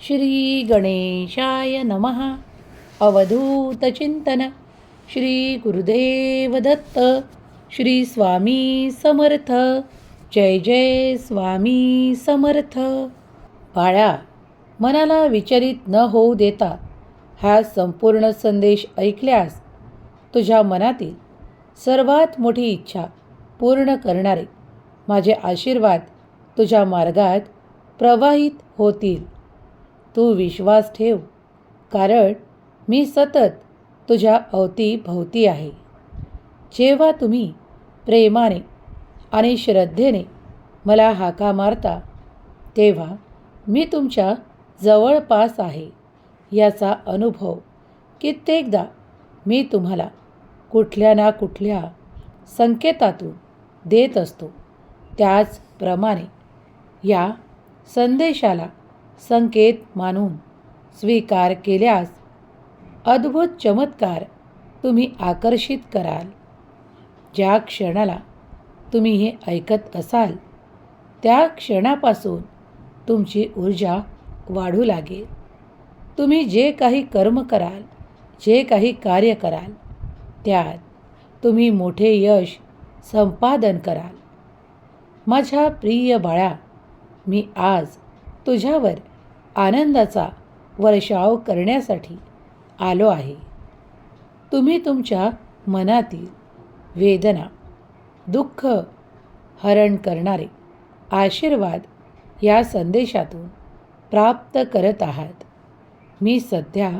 श्री गणेशाय नमः. अवधूतचिंतन श्री गुरुदेव दत्त. श्री स्वामी समर्थ. जय जय स्वामी समर्थ. बाळा मनाला विचलित न होऊ देता हा संपूर्ण संदेश ऐकल्यास तुझ्या मनातील सर्वात मोठी इच्छा पूर्ण करणारे माझे आशीर्वाद तुझ्या मार्गात प्रवाहित होतील. तू विश्वास ठेव. कारण मी सतत तुझ्या अवतीभोवती आहे. जेव्हा तुम्ही प्रेमाने आणि श्रद्धेने मला हाका मारता तेव्हा मी तुमच्या जवळपास आहे. याचा अनुभव कित्येकदा मी तुम्हाला कुठल्या ना कुठल्या संकेतातून देत असतो. त्याचप्रमाणे या संदेशाला संकेत मानून स्वीकार केल्यास अद्भुत चमत्कार तुम्ही आकर्षित कराल. ज्या क्षणाला तुम्ही हे ऐकत असाल त्या क्षणापासून तुमची ऊर्जा वाढू लागेल. तुम्ही जे काही कर्म कराल जे काही कार्य कराल त्यात तुम्ही मोठे यश संपादन कराल. माझ्या प्रिय बाळा मी आज तुझ्यावर आनंदाचा वर्षाव करण्यासाठी आलो आहे. तुम्ही तुमच्या मनातील वेदना दुःख हरण करणारे आशीर्वाद या संदेशातून प्राप्त करत आहात. मी सध्या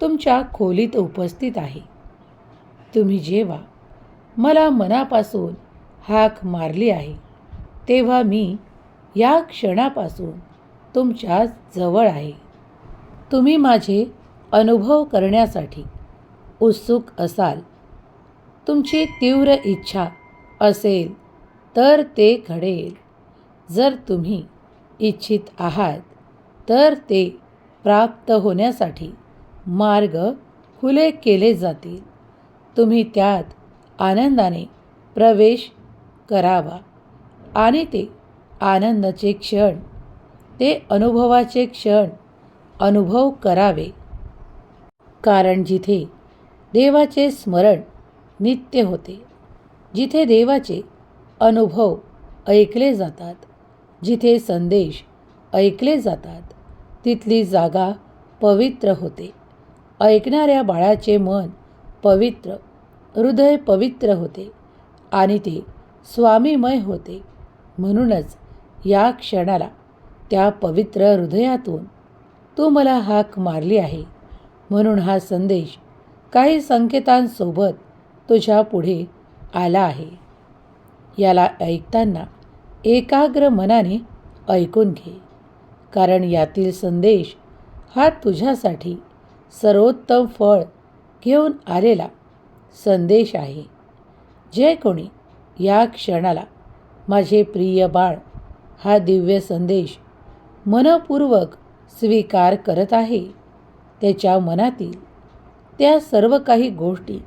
तुमच्या खोलीत उपस्थित आहे. तुम्ही जेव्हा मला मनापासून हाक मारली आहे तेव्हा मी या क्षणापासून तुमच्या जवळ आहे. तुम्ही माझे अनुभव करण्यासाठी उत्सुक असाल. तुमची तीव्र इच्छा असेल तर ते घडेल. जर तुम्ही इच्छित आहात तर ते प्राप्त होण्यासाठी मार्ग खुले केले जातील. तुम्ही त्यात आनंदाने प्रवेश करावा आणि ते आनंदाचे क्षण ते अनुभवाचे क्षण अनुभव करावे. कारण जिथे देवाचे स्मरण नित्य होते जिथे देवाचे अनुभव ऐकले जातात जिथे संदेश ऐकले जातात तिथली जागा पवित्र होते. ऐकणाऱ्या बाळाचे मन पवित्र हृदय पवित्र होते आणि ते स्वामीमय होते म्हणूनच या क्षणाला त्या पवित्र हृदयातून तू मला हाक मारली आहे. म्हणून हा संदेश काही संकेतांसोबत तुझ्या पुढे आला आहे. याला ऐकताना एकाग्र मनाने ऐकून घे. कारण यातील संदेश हा तुझ्यासाठी सर्वोत्तम फळ घेऊन आलेला संदेश आहे. जे कोणी या क्षणाला माझे प्रिय बाळ हा दिव्य संदेश मनपूर्वक स्वीकार करत आहे. त्याच्या मनातील त्या सर्व काही गोष्टी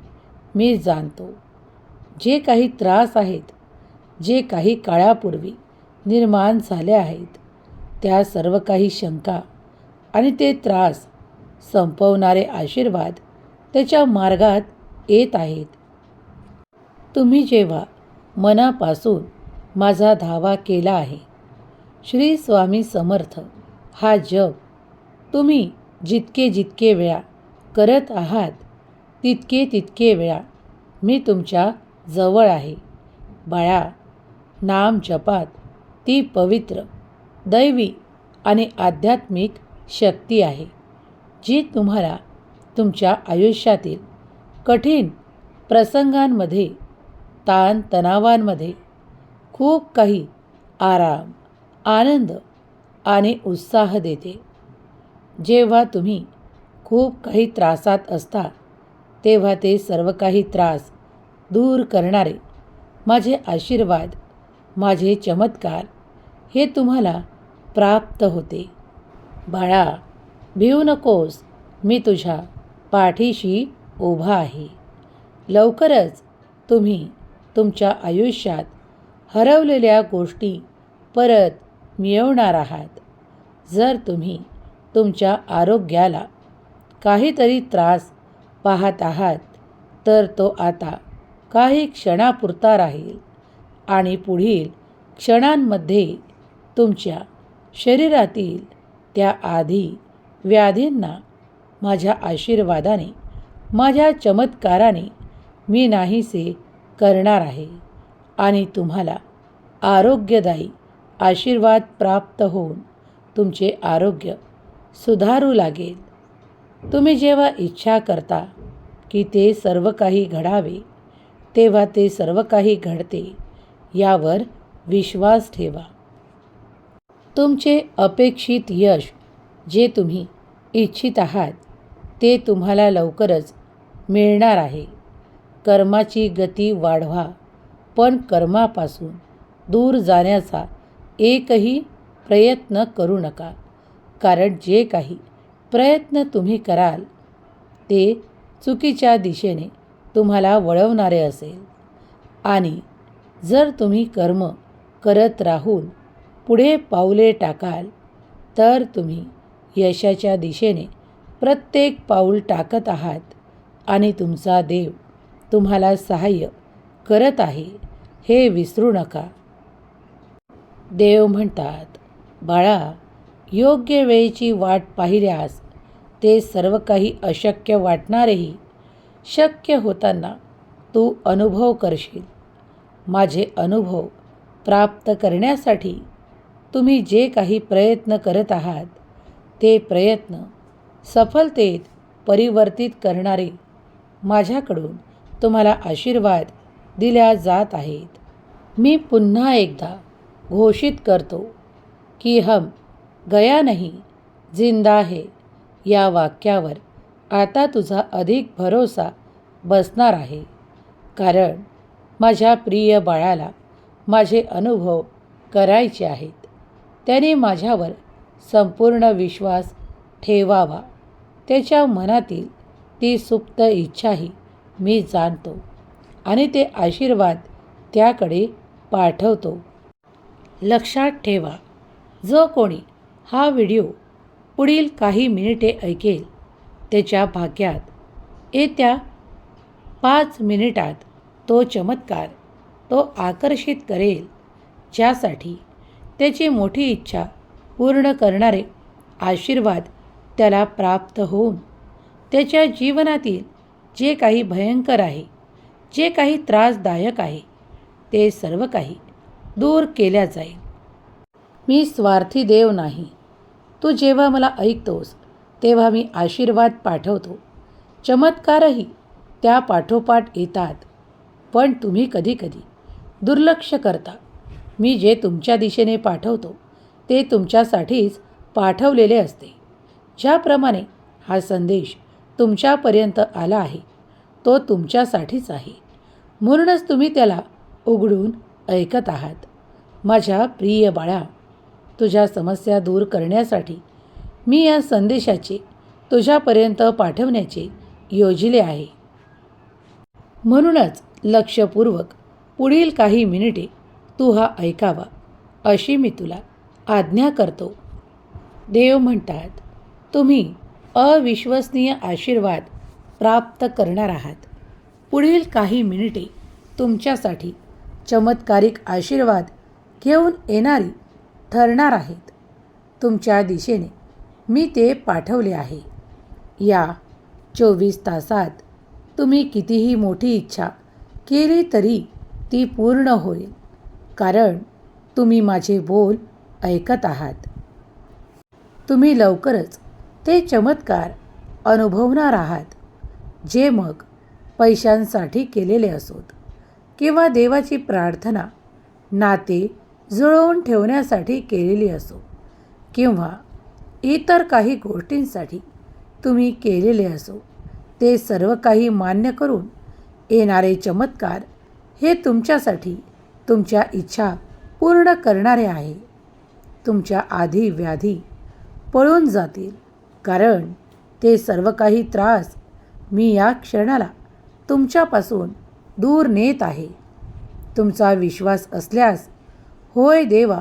मी जाणतो. जे काही त्रास आहेत जे काही काळापूर्वी निर्माण झाले आहेत त्या सर्व काही शंका आणि ते त्रास संपवणारे आशीर्वाद त्याच्या मार्गात येत आहेत. तुम्ही जेव्हा मनापासून माझा धावा केला आहे श्री स्वामी समर्थ. हा जप तुम्ही जितके जितके वेळा करत आहात तितके तितके वेळा मी तुमच्या जवळ आहे. बाळा नाम जपात ती पवित्र दैवी आणि आध्यात्मिक शक्ती आहे जी तुम्हाला तुमच्या आयुष्यातील कठीण प्रसंगांमध्ये ताणतणावांमध्ये खूप काही आराम आनंद आणि उत्साह देते. जेव्हा तुम्ही खूप काही त्रासात असता तेव्हा ते सर्व काही त्रास दूर करणारे माझे आशीर्वाद माझे चमत्कार हे तुम्हाला प्राप्त होते. बाळा भिवू नकोस मी तुझ्या पाठीशी उभा आहे. लवकरच तुम्ही तुमच्या आयुष्यात हरवलेल्या गोष्टी परत मिळवणार आहात. जर तुम्ही तुमच्या आरोग्याला काहीतरी त्रास पाहत आहात तर तो आता काही क्षणापुरता राहील आणि पुढील क्षणांमध्ये तुमच्या शरीरातील त्या आधी व्याधींना माझ्या आशीर्वादाने माझ्या चमत्काराने मी नाहीसे करणार आहे आणि तुम्हाला आरोग्यदायी आशीर्वाद प्राप्त होऊन तुमचे आरोग्य सुधारू लागेल. तुम्ही जेव्हा इच्छा करता की ते सर्व काही घडावे तेव्हा ते सर्व काही घडते यावर विश्वास ठेवा. तुमचे अपेक्षित यश जे तुम्ही इच्छित आहात ते तुम्हाला लवकरच मिळणार आहे. कर्माची गती वाढवा पण कर्मापासून दूर जाण्याचा एकही प्रयत्न करू नका. कारण जे काही प्रयत्न तुम्ही कराल ते चुकीच्या दिशेने तुम्हाला वळवणारे असेल. आणि जर तुम्ही कर्म करत राहून पुढे पाऊले टाकाल तर तुम्ही यशाच्या दिशेने प्रत्येक पाऊल टाकत आहात आणि तुमचा देव तुम्हाला सहाय्य करत आहे हे विसरू नका. देव म्हणतात बाळा योग्य वेळेची वाट पाहिल्यास ते सर्व काही अशक्य वाटणारेही शक्य होताना तू अनुभव करशील. माझे अनुभव प्राप्त करण्यासाठी तुम्ही जे काही प्रयत्न करत आहात ते प्रयत्न सफलतेत परिवर्तित करणारे माझ्याकडून तुम्हाला आशीर्वाद दिल्या जात आहेत. मी पुन्हा एकदा घोषित करतो की हम गया नाही जिंदा है या वाक्यावर आता तुझा अधिक भरोसा बसणार आहे. कारण माझ्या प्रिय बाळाला माझे अनुभव करायचे आहेत. त्याने माझ्यावर संपूर्ण विश्वास ठेवावा. त्याच्या मनातील ती सुप्त इच्छाही मी जाणतो आणि ते आशीर्वाद त्याकडे पाठवतो. लक्षात ठेवा. जो कोणी हा व्हिडिओ पुढील काही मिनिटे ऐकेल त्याच्या भाग्यात येत्या पाच मिनिटात तो चमत्कार तो आकर्षित करेल ज्यासाठी त्याची मोठी इच्छा पूर्ण करणारे आशीर्वाद त्याला प्राप्त होऊन त्याच्या जीवनातील जे काही भयंकर आहे जे काही त्रासदायक आहे ते सर्व काही दूर केल्या जाईल. मी स्वार्थी देव नाही. तू जेव्हा मला ऐकतोस तेव्हा मी आशीर्वाद पाठवतो. चमत्कारही त्या पाठोपाठ येतात पण तुम्ही कधीकधी दुर्लक्ष करता. मी जे तुमच्या दिशेने पाठवतो ते तुमच्यासाठीच पाठवलेले असते. ज्याप्रमाणे हा संदेश तुमच्यापर्यंत आला आहे तो तुमच्यासाठीच आहे. म्हणूनच तुम्ही त्याला उघडून ऐकत आहात. माझ्या प्रिय बाळा तुझ्या समस्या दूर करण्यासाठी मी या संदेशाचे तुझ्यापर्यंत पाठवण्याचे योजिले आहे. म्हणूनच लक्षपूर्वक पुढील काही मिनिटे तू हा ऐकावा अशी मी तुला आज्ञा करतो. देव म्हणतात तुम्ही अविश्वसनीय आशीर्वाद प्राप्त करणार आहात. पुढील काही मिनिटे तुमच्यासाठी चमत्कारिक आशीर्वाद घेऊन येणारी ठरणार आहेत. तुमच्या दिशेने मी ते पाठवले आहे. या चोवीस तासात तुम्ही कितीही मोठी इच्छा केली तरी ती पूर्ण होईल. कारण तुम्ही माझे बोल ऐकत आहात. तुम्ही लवकरच ते चमत्कार अनुभवणार आहात जे मग पैशांसाठी केलेले असोत. किंवा देवाची प्रार्थना नाते जुळवून ठेवण्यासाठी केलेली असो किंवा इतर काही गोष्टींसाठी तुम्ही केलेले असो ते सर्व काही मान्य करून येणारे चमत्कार हे तुमच्यासाठी तुमच्या इच्छा पूर्ण करणारे आहे. तुमच्या आधी व्याधी पळून जातील कारण ते सर्व काही त्रास मी या क्षणाला तुमच्यापासून दूर नेत आहे. तुमचा विश्वास असल्यास होय देवा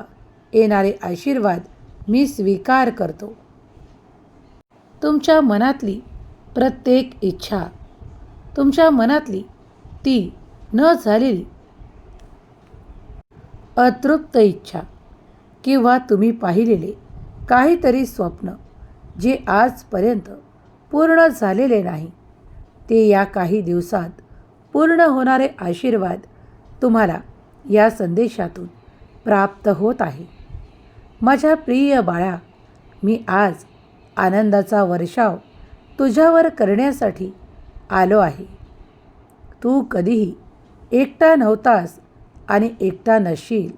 येणारे आशीर्वाद मी स्वीकार करतो. तुमच्या मनातली प्रत्येक इच्छा तुमच्या मनातली ती न झालेली अतृप्त इच्छा किंवा तुम्ही पाहिलेले काहीतरी स्वप्न जे आजपर्यंत पूर्ण झालेले नाही ते या काही दिवसात पूर्ण होणारे आशीर्वाद तुम्हाला या संदेशातून प्राप्त होत आहे. माझ्या प्रिय बाळा मी आज आनंदाचा वर्षाव तुझ्यावर करण्यासाठी आलो आहे. तू कधीही एकटा नव्हतास आणि एकटा नसशील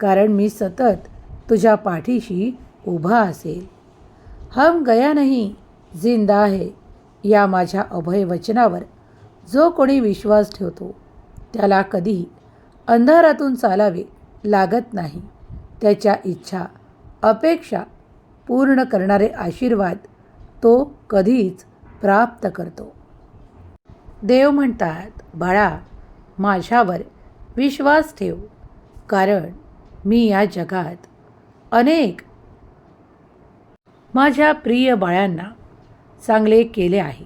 कारण मी सतत तुझ्या पाठीशी उभा असेल. हम गया नाही जिंदा आहे या माझ्या अभय वचनावर जो कोणी विश्वास ठेवतो त्याला कधीही अंधारातून चालावे लागत नाही. त्याच्या इच्छा अपेक्षा पूर्ण करणारे आशीर्वाद तो कधीच प्राप्त करतो. देव म्हणतात बाळा माझ्यावर विश्वास ठेव कारण मी या जगात अनेक माझ्या प्रिय बाळांना चांगले केले आहे.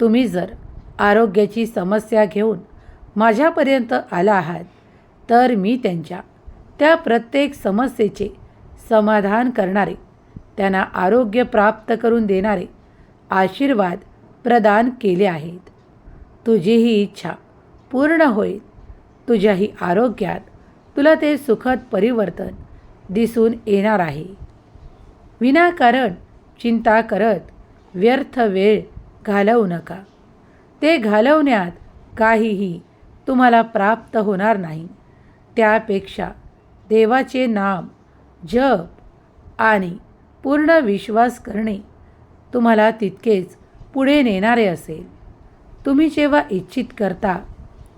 तुम्ही जर आरोग्याची समस्या घेऊन माझ्यापर्यंत आला आहात तर मी त्यांच्या त्या प्रत्येक समस्येचे समाधान करणारे त्यांना आरोग्य प्राप्त करून देणारे आशीर्वाद प्रदान केले आहेत. तुझी ही इच्छा पूर्ण होईल. तुझ्याही आरोग्यात तुला ते सुखद परिवर्तन दिसून येणार आहे. विनाकारण चिंता करत व्यर्थ वेळ घालवू नका. ते घालवण्यात काहीही तुम्हाला प्राप्त होणार नाही. त्यापेक्षा देवाचे नाम जप आणि पूर्ण विश्वास करणे तुम्हाला तितकेच पुढे नेणारे असेल. तुम्ही जेव्हा इच्छित करता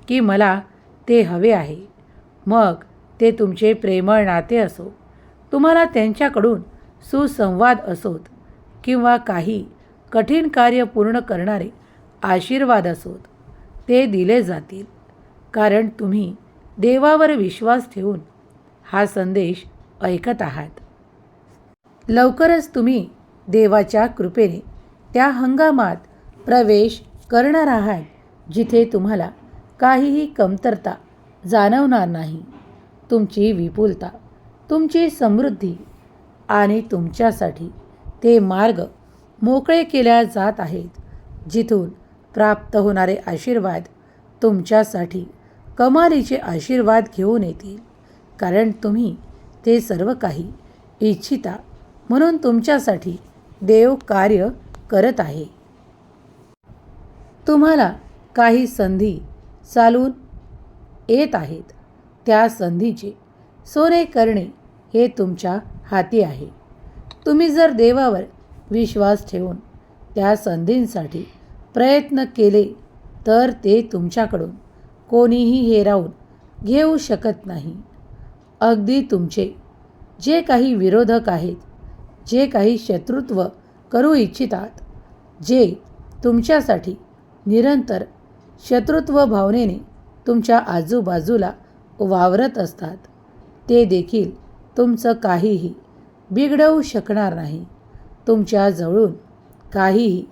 की मला ते हवे आहे मग ते तुमचे प्रेमळ नाते असो. तुम्हाला त्यांच्याकडून सुसंवाद असोत किंवा काही कठीण कार्य पूर्ण करणारे आशीर्वाद असोत. ते दिले जातील. कारण तुम्ही देवावर विश्वास ठेवून हा संदेश ऐकत आहात. लवकरच तुम्ही देवाच्या कृपेने त्या हंगामात प्रवेश करणार आहात जिथे तुम्हाला काहीही कमतरता जाणवणार नाही. तुमची विपुलता तुमची समृद्धी आणि तुमच्यासाठी ते मार्ग मोकळे केल्या जात आहेत जिथून प्राप्त होणारे आशीर्वाद तुमच्यासाठी कमालीचे आशीर्वाद घेऊन येतील. कारण तुम्ही ते सर्व काही इच्छिता म्हणून तुमच्यासाठी देव कार्य करत आहे. तुम्हाला काही संधी चालून येत आहेत. त्या संधीचे सोने करणे हे तुमच्या हाती आहे. तुम्ही जर देवावर विश्वास ठेवून त्या संधींसाठी प्रयत्न केले तर ते तुमच्याकडून. कोणीही हेरावून घेऊ शकत नाही. अगदी तुमचे. जे काही विरोधक आहेत जे काही शत्रुत्व करू इच्छितात जे तुमच्यासाठी निरंतर शत्रुत्व भावनेने तुमच्या आजूबाजूला वावरत असतात ते देखील तुमचं काहीही बिघडवू शकणार नाही. तुमच्या जवळून काहीही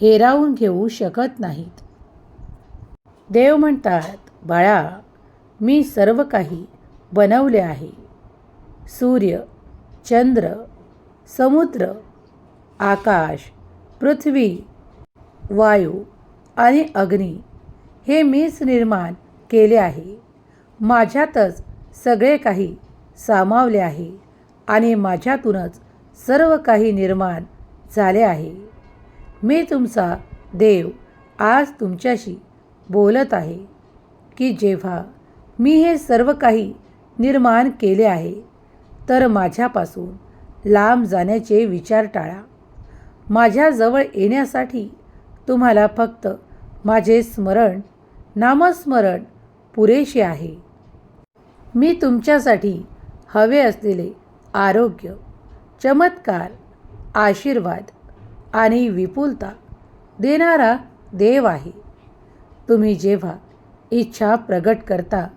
हेरावून घेऊ शकत नाहीत. देव म्हणतात बाळा मी सर्व काही बनवले आहे. सूर्य चंद्र समुद्र आकाश पृथ्वी वायू आणि अग्नी हे मीच निर्माण केले आहे. माझ्यातच सगळे काही सामावले आहे आणि माझ्यातूनच सर्व काही निर्माण झाले आहे. मी तुमचा देव आज तुमच्याशी बोलत आहे की जेव्हा मी हे सर्व काही निर्माण केले आहे तर माझ्यापासून लांब जाण्याचे विचार टाळा. माझ्याजवळ येण्यासाठी तुम्हाला फक्त माझे स्मरण नामस्मरण पुरेसे आहे. मी तुमच्यासाठी हवे असलेले आरोग्य चमत्कार आशीर्वाद आणि विपुलता देणारा देव आहे. तुम्ही जेव्हा इच्छा प्रगट करता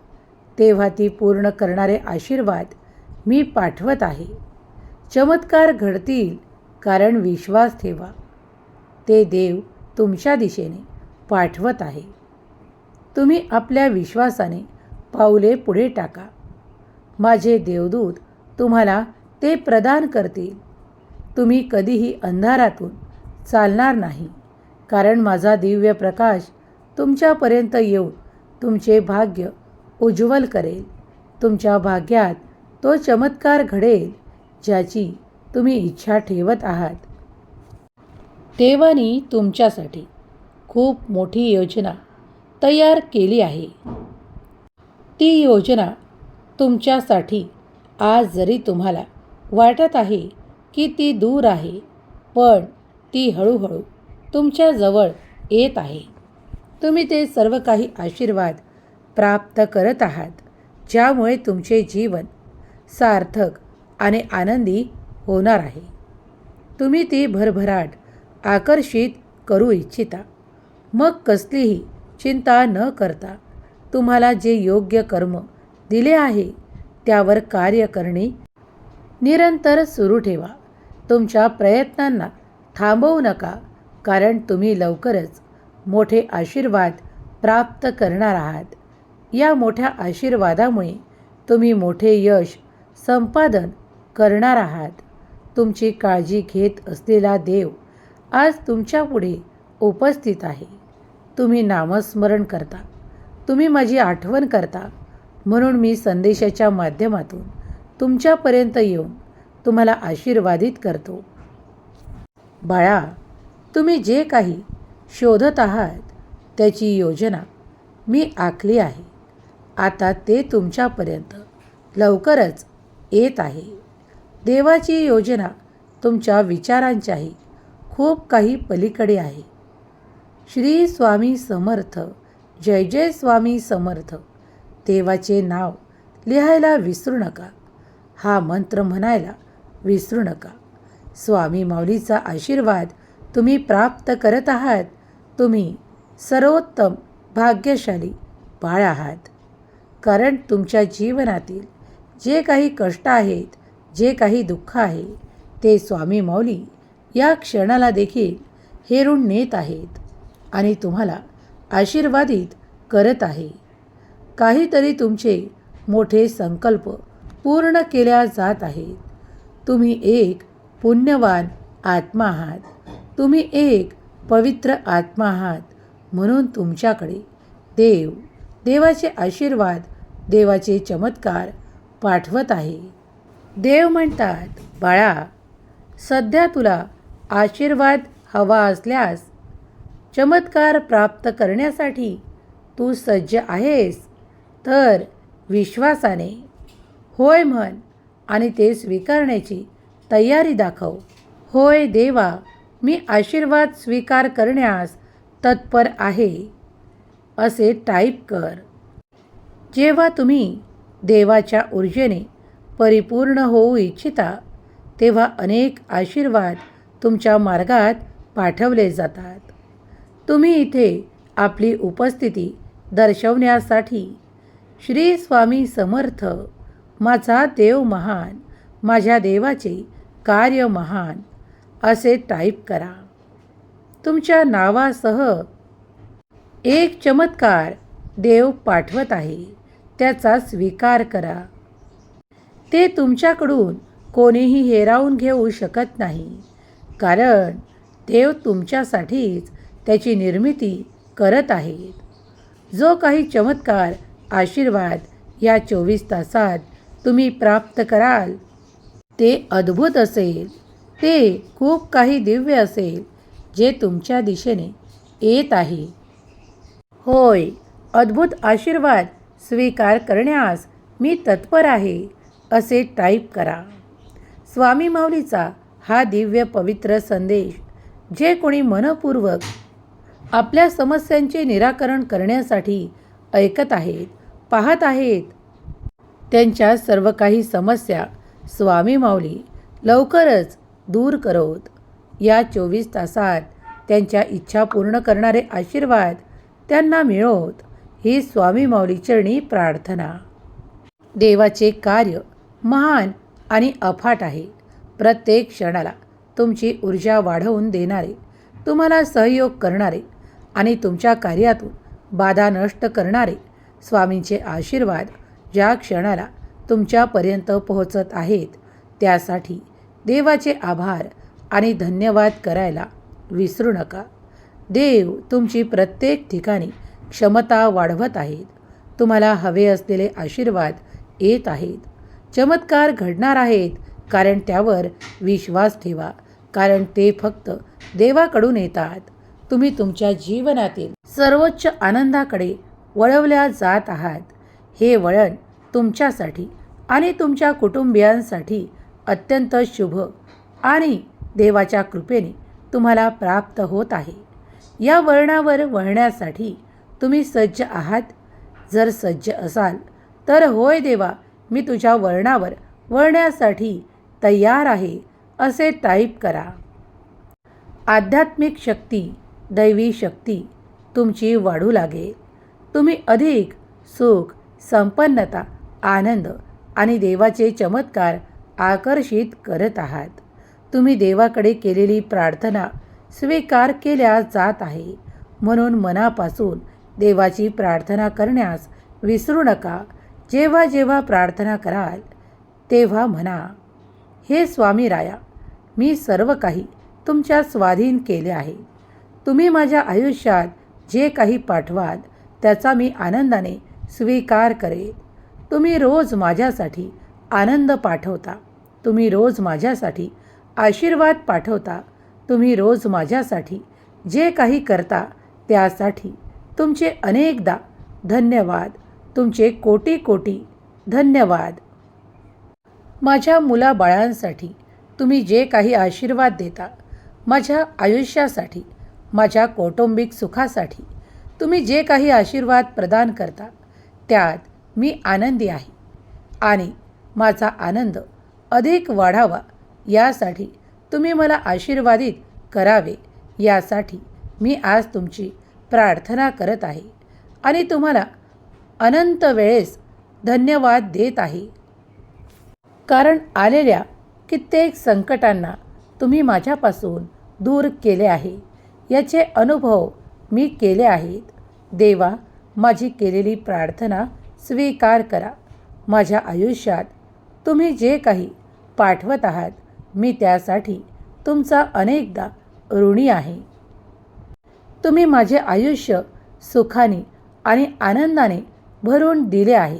तेव्हा ती पूर्ण करणारे आशीर्वाद मी पाठवत आहे. चमत्कार घडतील कारण विश्वास ठेवा. ते देव तुमच्या दिशेने पाठवत आहे. तुम्ही आपल्या विश्वासाने पाऊले पुढे टाका. माझे देवदूत तुम्हाला ते प्रदान करतील. तुम्ही कधीही अंधारातून चालणार नाही. कारण माझा दिव्य प्रकाश तुमच्यापर्यंत येऊन तुमचे भाग्य उज्ज्वल करेल. तुमच्या भाग्यात तो चमत्कार घडेल ज्याची तुम्ही इच्छा ठेवत आहात. देवानी तुमच्यासाठी खूप मोठी योजना तयार केली आहे. ती योजना तुमच्यासाठी आज जरी तुम्हाला वाटत आहे की ती दूर आहे पण ती हळूहळू तुमच्याजवळ येत आहे. तुम्ही ते सर्व काही आशीर्वाद प्राप्त करत आहात ज्यामुळे तुमचे जीवन सार्थक आणि आनंदी होणार आहे. तुम्ही ती भरभराट आकर्षित करू इच्छिता. मग कसलीही चिंता न करता तुम्हाला जे योग्य कर्म दिले आहे त्यावर कार्य करणे निरंतर सुरू ठेवा. तुमच्या प्रयत्नांना थांबवू नका कारण तुम्ही लवकरच मोठे आशीर्वाद प्राप्त करणार आहात. या मोठ्या आशीर्वादामुळे तुम्ही मोठे यश संपादन करणार आहात. तुमची काळजी घेत असलेला देव आज तुमच्यापुढे उपस्थित आहे. तुम्ही नामस्मरण करता. तुम्ही माझी आठवण करता. म्हणून मी संदेशाच्या माध्यमातून तुमच्यापर्यंत येऊन तुम्हाला आशीर्वादित करतो. बाळा तुम्ही जे काही शोधत आहात त्याची योजना मी आखली आहे. आता ते तुमच्यापर्यंत लवकरच येत आहे. देवाची योजना तुमच्या विचारांच्याही खूप काही पलीकडे आहे. श्री स्वामी समर्थ जय जय स्वामी समर्थ. देवाचे नाव लिहायला विसरू नका. हा मंत्र म्हणायला विसरू नका. स्वामी माऊलीचा आशीर्वाद तुम्ही प्राप्त करत आहात. तुम्ही सर्वोत्तम भाग्यशाली बाळ आहात. कारण तुमच्या जीवनातील जे काही कष्ट आहेत जे काही दुःख आहे ते स्वामी माऊली या क्षणाला देखील हेरून नेत आहेत आणि तुम्हाला आशीर्वादित करत आहे. काहीतरी तुमचे मोठे संकल्प पूर्ण केल्या जात आहेत. तुम्ही एक पुण्यवान आत्मा आहात. तुम्ही एक पवित्र आत्मा आहात म्हणून तुमच्याकडे देव देवाचे आशीर्वाद देवाचे चमत्कार पाठवत आहे. देव म्हणतात बाळा सध्या तुला आशीर्वाद हवा असल्यास चमत्कार प्राप्त करण्यासाठी तू सज्ज आहेस तर विश्वासाने होय म्हण आणि ते स्वीकारण्याची तयारी दाखव. होय देवा मी आशीर्वाद स्वीकार करण्यास तत्पर आहे. असे टाईप कर. जेव्हा तुम्ही देवाच्या ऊर्जेने परिपूर्ण होऊ इच्छिता तेव्हा अनेक आशीर्वाद तुमच्या मार्गात पाठवले जातात. तुम्ही इथे आपली उपस्थिती दर्शवण्यासाठी श्री स्वामी समर्थ माझा देव महान माझ्या देवाचे कार्य महान असे टाईप करा. तुमच्या नावासह एक चमत्कार देव पाठवत आहे त्याचा स्वीकार करा. ते तुमच्याकडून कोणीही हेरावून घेऊ शकत नाही कारण देव तुमच्यासाठीच त्याची निर्मिती करत आहेत. जो काही चमत्कार आशीर्वाद या चोवीस तासात तुम्ही प्राप्त कराल ते अद्भुत असेल. ते खूप काही दिव्य असेल जे तुमच्या दिशेने येत आहे. होय अद्भुत आशीर्वाद स्वीकार करण्यास मी तत्पर आहे असे टाईप करा. स्वामी माऊलीचा हा दिव्य पवित्र संदेश जे कोणी मनपूर्वक आपल्या समस्यांचे निराकरण करण्यासाठी ऐकत आहेत पाहत आहेत त्यांच्या सर्व काही समस्या स्वामी माऊली लवकरच दूर करवत. या चोवीस तासात त्यांच्या इच्छा पूर्ण करणारे आशीर्वाद त्यांना मिळवत. ही स्वामी माऊली चरणी प्रार्थना. देवाचे कार्य महान आणि अफाट आहे. प्रत्येक क्षणाला तुमची ऊर्जा वाढवून देणारे तुम्हाला सहयोग करणारे आणि तुमच्या कार्यातून बाधा नष्ट करणारे स्वामींचे आशीर्वाद ज्या क्षणाला तुमच्यापर्यंत पोहोचत आहेत. त्यासाठी देवाचे आभार आणि धन्यवाद करायला विसरू नका. देव तुमची प्रत्येक ठिकाणी क्षमता वाढवत आहेत. तुम्हाला हवे असलेले आशीर्वाद येत आहेत. चमत्कार घडणार आहेत कारण त्यावर विश्वास ठेवा कारण ते फक्त देवाकडून येतात. तुम्ही तुमच्या जीवनातील सर्वोच्च आनंदाकडे वळवल्या जात आहात. हे वळण तुमच्यासाठी आणि तुमच्या कुटुंबियांसाठी अत्यंत शुभ आणि देवाच्या कृपेने तुम्हाला प्राप्त होत आहे. या वळणावर वळण्यासाठी तुम्ही सज्ज आहात. जर सज्ज असाल तर होय देवा मी तुझ्या वळणावर वळण्यासाठी तयार आहे असे टाईप करा. आध्यात्मिक शक्ती दैवी शक्ती तुमची वाढू लागेल. तुम्ही अधिक सुख संपन्नता आनंद आणि देवाचे चमत्कार आकर्षित करत आहात. तुम्ही देवाकडे केलेली प्रार्थना स्वीकार केल्या जात आहे. म्हणून मनापासून देवाची प्रार्थना करण्यास विसरू नका. जेव्हा जेव्हा प्रार्थना कराल तेव्हा म्हणा हे स्वामी राया मी सर्व काही तुमच्या स्वाधीन केले आहे. तुम्ही माझ्या आयुष्यात जे काही पाठवाल त्याचा मी आनंदाने स्वीकार करेन. तुम्ही रोज माझ्यासाठी आनंद पाठवता. तुम्ही रोज माझ्यासाठी आशीर्वाद पाठवता. तुम्ही रोज माझ्यासाठी जे काही करता त्यासाठी तुमचे अनेकदा धन्यवाद. तुमचे कोटी कोटी धन्यवाद. माझ्या मुलाबाळांसाठी तुम्ही जे काही आशीर्वाद देता माझ्या आयुष्यासाठी माझ्या कौटुंबिक सुखासाठी तुम्ही जे काही आशीर्वाद प्रदान करता त्यात मी आनंदी आहे. आणि माझा आनंद अधिक वाढावा यासाठी तुम्ही मला आशीर्वादित करावे यासाठी मी आज तुमची प्रार्थना करत आहे. आणि तुम्हाला अनंत वेळेस धन्यवाद देत आहे. कारण आलेल्या कित्येक संकटांना तुम्ही माझ्यापासून दूर केले आहे. याचे अनुभव मी केले आहेत. देवा माझी केलेली प्रार्थना स्वीकार करा. माझ्या आयुष्यात तुम्ही जे काही पाठवत आहात मी त्यासाठी तुमचा अनेकदा ऋणी आहे. तुम्ही माझे आयुष्य सुखाने आणि आनंदाने भरून दिले आहे.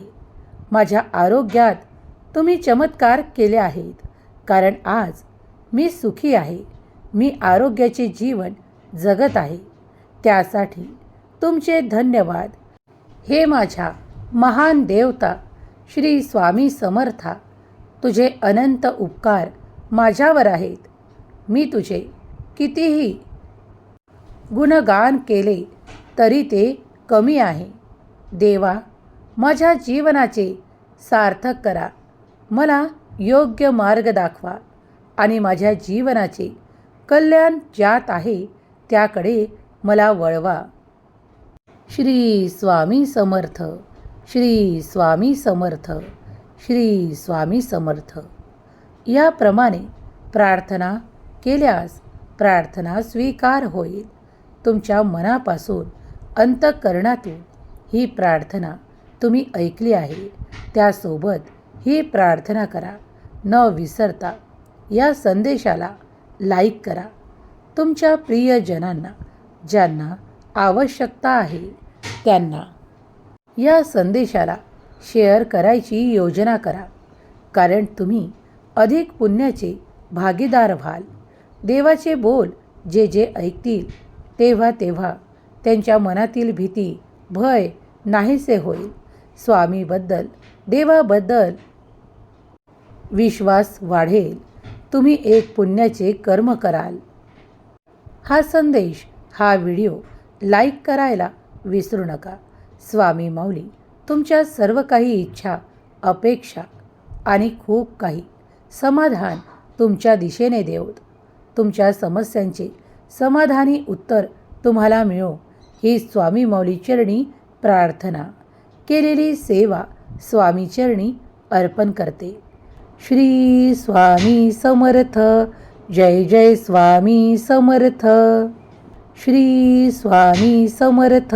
माझ्या आरोग्यात तुम्ही चमत्कार केले आहेत. कारण आज मी सुखी आहे. मी आरोग्याचे जीवन जगत आहे. त्यासाठी तुमचे धन्यवाद. हे माझ्या महान देवता श्री स्वामी समर्था तुझे अनंत उपकार माझ्यावर आहेत. मी तुझे कितीही गुणगान केले तरी ते कमी आहे. देवा माझ्या जीवनाचे सार्थक करा. मला योग्य मार्ग दाखवा आणि माझ्या जीवनाचे कल्याण ज्यात आहे त्याकडे मला वळवा. श्री स्वामी समर्थ. श्री स्वामी समर्थ श्री स्वामी समर्थ. याप्रमाणे प्रार्थना केल्यास प्रार्थना स्वीकार होईल. तुमच्या मनापासून अंतःकरणातून ही प्रार्थना तुम्ही ऐकली आहे. त्यासोबत ही प्रार्थना करा. न विसरता या संदेशाला लाईक करा. तुमच्या प्रियजनांना ज्यांना आवश्यकता आहे त्यांना या संदेशाला शेअर करायची योजना करा. कारण तुम्ही अधिक पुण्याचे भागीदार व्हाल. देवाचे बोल जे जे ऐकतील तेव्हा तेव्हा त्यांच्या मनातील भीती भय नाहीसे होईल. स्वामीबद्दल देवाबद्दल विश्वास वाढेल. तुम्ही एक पुण्याचे कर्म कराल. हा संदेश हा व्हिडिओ लाईक करायला विसरू नका. स्वामी माऊली तुमच्या सर्व काही इच्छा अपेक्षा आणि खूप काही समाधान तुमच्या दिशेने देवत. तुमच्या समस्यांचे समाधानी उत्तर तुम्हाला मिळो. ही स्वामी माऊली चरणी प्रार्थना. केलेली सेवा स्वामी चरणी अर्पण करते. श्री स्वामी समर्थ. जय जय स्वामी समर्थ. श्री स्वामी समर्थ.